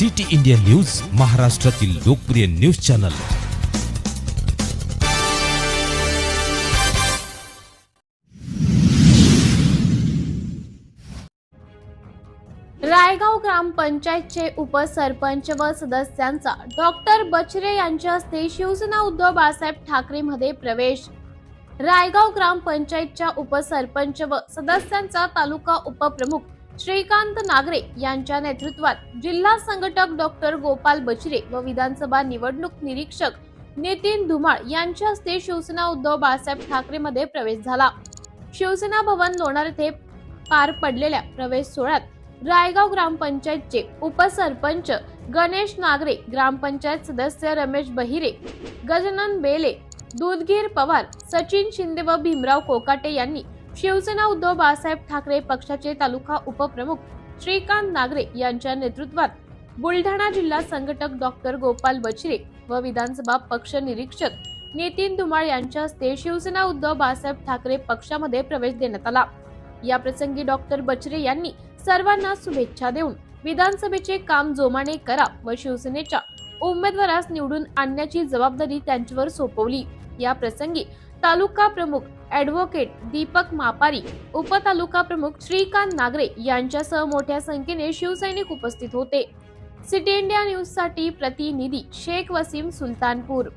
City India news महाराष्ट्रातील लोकप्रिय news channel. Raigaon ग्रामपंचायतचे उपसरपंच व सदस्यांचा डॉक्टर बचरे यांच्या हस्ते शिवसेना उद्धव बाळासाहेब ठाकरेमध्ये प्रवेश. रायगाव ग्रामपंचायतच्या उपसरपंच व सदस्यांचा तालुका उपप्रमुख श्रीकांत नागरे यांच्या नेतृत्वात जिल्हा संघटक डॉक्टर गोपाल बचरे व विधानसभा निवडणूक निरीक्षक नितीन धुमाळ यांच्या हस्ते शिवसेना उद्धव बाळासाहेब ठाकरेमध्ये प्रवेश झाला. शिवसेना भवन लोणार येथे पार पडलेल्या प्रवेश सोहळ्यात रायगाव ग्रामपंचायतचे उपसरपंच गणेश नागरे ग्रामपंचायत सदस्य रमेश बहिरे गजानन बेले दूधगीर पवार सचिन शिंदे व भीमराव कोकाटे यांनी शिवसेना उद्धव बाळासाहेब ठाकरे पक्षाचे तालुका उपप्रमुख श्रीकांत नागरे यांच्या नेतृत्वात बुलढाणा जिल्हा संघटक डॉक्टर गोपाल बचिरे व विधानसभा पक्ष निरीक्षक नितीन धुमाळ यांच्या हस्ते शिवसेना उद्धव बाळासाहेब ठाकरे पक्षामध्ये प्रवेश देण्यात आला. या प्रसंगी डॉक्टर बचरे यांनी सर्वांना शुभेच्छा देऊन विधानसभेचे काम जोमाने करा व शिवसेनेच्या उमेदवारास निवडून आणण्याची जबाबदारी त्यांच्यावर सोपवली. या प्रसंगी तालुका प्रमुख ऍडव्होकेट दीपक मापारी उपतालुका प्रमुख श्रीकांत नागरे यांच्यासह मोठ्या संख्येने शिवसैनिक उपस्थित होते. सिटी इंडिया न्यूजसाठी प्रतिनिधी शेख वसीम सुलतानपूर.